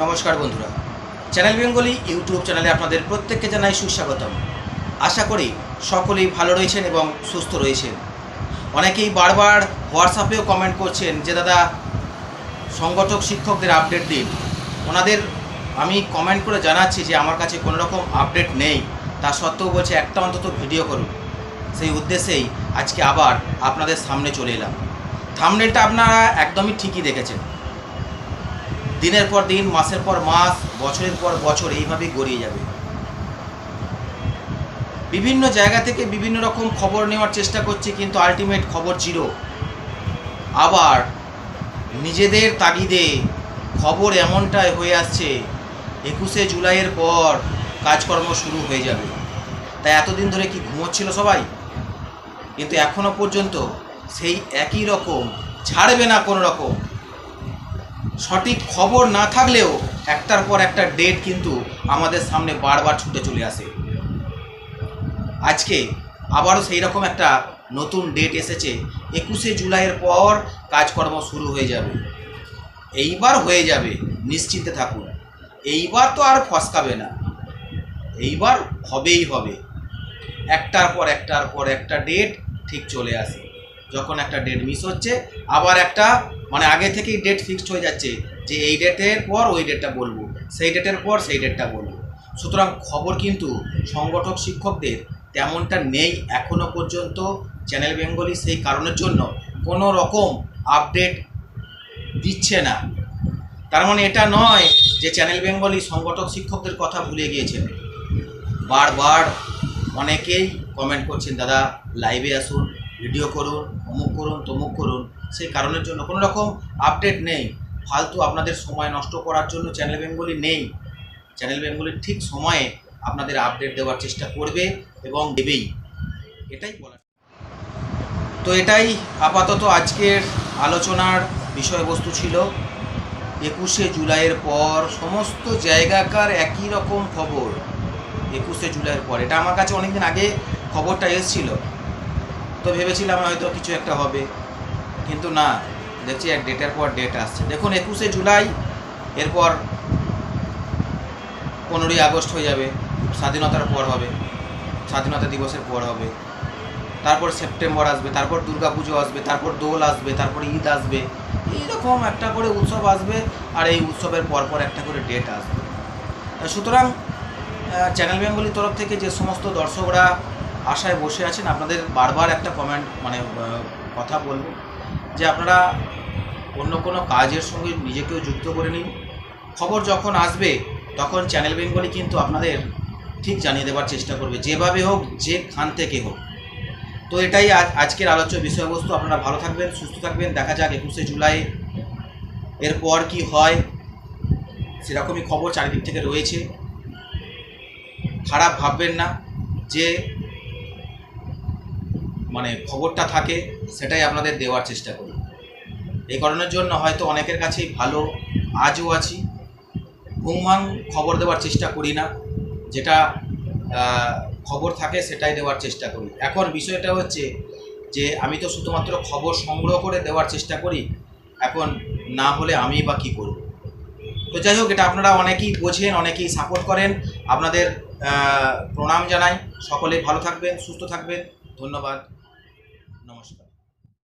নমস্কার বন্ধুরা। Channel Bengali YouTube চ্যানেলে আপনাদের প্রত্যেককে জানাই সুস্বাগতম। আশা করি সকলেই ভালো রয়েছেন এবং সুস্থ রয়েছেন। অনেকেই বারবার হোয়াটসঅ্যাপেও কমেন্ট করছেন যে, দাদা, সংগঠক শিক্ষকদের আপডেট দিন। ওনাদের আমি কমেন্ট করে জানাচ্ছি যে, আমার কাছে কোনো রকম আপডেট নেই। তা সত্ত্বেও বলছে, একটা অন্তত ভিডিও করুন। সেই উদ্দেশ্যেই আজকে আবার আপনাদের সামনে চলে এলাম। থামনেলটা আপনারা একদমই ঠিকই দেখেছেন। দিনের পর দিন, মাসের পর মাস, বছরের পর বছর এইভাবেই গড়িয়ে যাবে। বিভিন্ন জায়গা থেকে বিভিন্ন রকম খবর নেওয়ার চেষ্টা করছি, কিন্তু আলটিমেট খবর জিরো আবার নিজেদের তাগিদে খবর এমনটাই হয়ে আসছে, একুশে জুলাইয়ের পর কাজকর্ম শুরু হয়ে যাবে। তাই এতদিন ধরে কি ঘুমোচ্ছিল সবাই? কিন্তু এখনও পর্যন্ত সেই একই রকম, ছাড়বে না কোনো রকম। সঠিক খবর না থাকলেও একটার পর একটা ডেট কিন্তু আমাদের সামনে বারবার ছুটে চলে আসে। আজকে আবারও সেই রকম একটা নতুন ডেট এসেছে, একুশে জুলাইয়ের পর কাজকর্ম শুরু হয়ে যাবে। এইবার হয়ে যাবে, নিশ্চিন্তে থাকুন। এইবার তো আর ফসকাবে না। এইবার হবেই হবে। একটার পর একটার পর একটা ডেট ঠিক চলে আসে। যখন একটা ডেট মিস হচ্ছে, আবার একটা মানে আগে থেকেই ডেট ফিক্সড হয়ে যাচ্ছে যে এই ডেটের পর ওই ডেটটা বলব, সেই ডেটের পর সেই ডেটটা বলব। সুতরাং খবর কিন্তু সংগঠক শিক্ষকদের তেমনটা নেই এখনও পর্যন্ত চ্যানেল বেঙ্গলি সেই কারণের জন্য কোনো রকম আপডেট দিচ্ছে না। তার মানে এটা নয় যে চ্যানেল বেঙ্গলি সংগঠক শিক্ষকদের কথা ভুলে গিয়েছেন। বারবার অনেকেই কমেন্ট করছেন, দাদা লাইভে আসুন ভিডিও করুন, অমুক করুন, তমুক করুন। সেই কারণের জন্য কোনো রকম আপডেট নেই। ফালতু আপনাদের সময় নষ্ট করার জন্য চ্যানেল বেঙ্গলি নেই। চ্যানেল বেঙ্গলি ঠিক সময়ে আপনাদের আপডেট দেওয়ার চেষ্টা করবে এবং দেবেই। এটাই বলার। তো এটাই আপাতত আজকের আলোচনার বিষয়বস্তু ছিল। একুশে জুলাইয়ের পর সমস্ত জায়গাকার একই রকম খবর। একুশে জুলাইয়ের পর। এটা আমার কাছে অনেকদিন আগে খবরটা এসেছিল। তো ভেবেছিলাম হয়তো কিছু একটা হবে। কিন্তু না, দেখছি এক ডেটের পর ডেট আসছে। দেখুন, একুশে জুলাই, এরপর পনেরোই আগস্ট হয়ে যাবে, স্বাধীনতার পর হবে, স্বাধীনতা দিবসের পর হবে। তারপর সেপ্টেম্বর আসবে, তারপর পুজো আসবে, তারপর দোল আসবে, তারপর ঈদ আসবে। এইরকম একটা করে উৎসব আসবে, আর এই উৎসবের পরপর একটা করে ডেট আসবে। সুতরাং চ্যানেল বেঙ্গলির তরফ থেকে যে সমস্ত দর্শকরা আশায় বসে আছেন, আপনাদের বারবার একটা কমেন্ট মানে কথা বলব। যে আপনারা অন্য কোনো কাজের সঙ্গে নিজেকেও যুক্ত করে নিন। খবর যখন আসবে, তখন চ্যানেল বেঙ্গলি কিন্তু আপনাদের ঠিক জানিয়ে দেওয়ার চেষ্টা করবে, যেভাবে হোক যে খান থেকে হোক। তো এটাই আজ, আজকের আলোচ্য বিষয়বস্তু। আপনারা ভালো থাকবেন, সুস্থ থাকবেন। দেখা যাক একুশে জুলাই এরপর কি হয়। সেরকমই খবর চারিদিক থেকে রয়েছে। খারাপ ভাববেন না যে মানে খবরটা থাকে, সেটাই আপনাদের দেওয়ার চেষ্টা করি। এই কারণের জন্য হয়তো অনেকের কাছেই ভালো, আজও আছি। ঘুমভাং খবর দেওয়ার চেষ্টা করি না। যেটা খবর থাকে সেটাই দেওয়ার চেষ্টা করি। এখন বিষয়টা হচ্ছে যে, আমি তো শুধুমাত্র খবর সংগ্রহ করে দেওয়ার চেষ্টা করি, এখন না হলে আমি বা কী করব? তো যাই হোক, এটা আপনারা অনেকেই বোঝেন, অনেকেই সাপোর্ট করেন। আপনাদের প্রণাম জানাই। সকলে ভালো থাকবেন, সুস্থ থাকবেন। ধন্যবাদ। nos